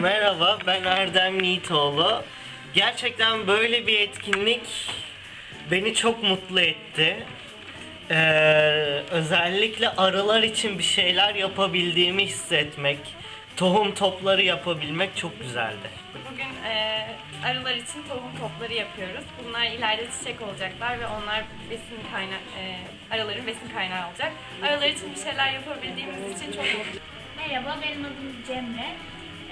Merhaba, ben Erdem Yiğitoğlu. Gerçekten böyle bir etkinlik beni çok mutlu etti. Ee, özellikle arılar için bir şeyler yapabildiğimi hissetmek, tohum topları yapabilmek çok güzeldi. Bugün e, arılar için tohum topları yapıyoruz. Bunlar ileride çiçek olacaklar ve onlar besin kaynağı, e, arıların besin kaynağı olacak. Arılar için bir şeyler yapabildiğimiz için çok mutluyum. Merhaba, benim adım Cemre.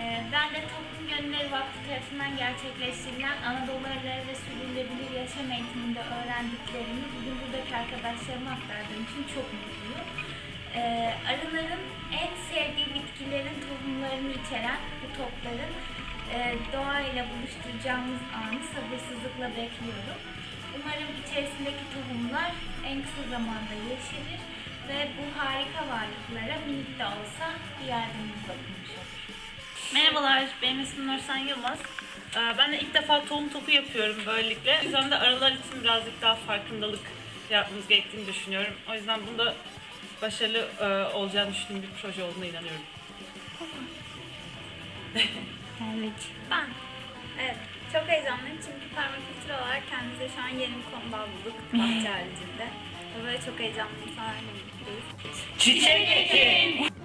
Ee, Ben de Toplum Gönülleri Vakfı tarafından gerçekleştirilen Anadolu Arıları ve Sürdürülebilir Yaşam Eğitiminde öğrendiklerimi bugün buradaki arkadaşlarıma aktardığım için çok mutluyum. Ee, Arıların en sevdiği bitkilerin tohumlarını içeren bu topların e, doğayla buluşturacağımız anı sabırsızlıkla bekliyorum. Umarım içerisindeki tohumlar en kısa zamanda yeşerir ve bu harika varlıklara minik de olsa bir yardımımız dokunmuş olur. Merhabalar, benim ismim Nursen Yılmaz. Ee, Ben de ilk defa tohum topu yapıyorum böylelikle. O yüzden de arılar için birazcık daha farkındalık yapmamız gerektiğini düşünüyorum. O yüzden bunda başarılı e, olacağını düşündüğüm bir proje olduğuna inanıyorum. Ben. Evet. Çok heyecanlıyım çünkü permakültür olarak kendimize şu an yeni bir konuda bulduk. Bahçe haricinde. Ve böyle çok heyecanlıyım. Mutluyuz. Çiçek ekin!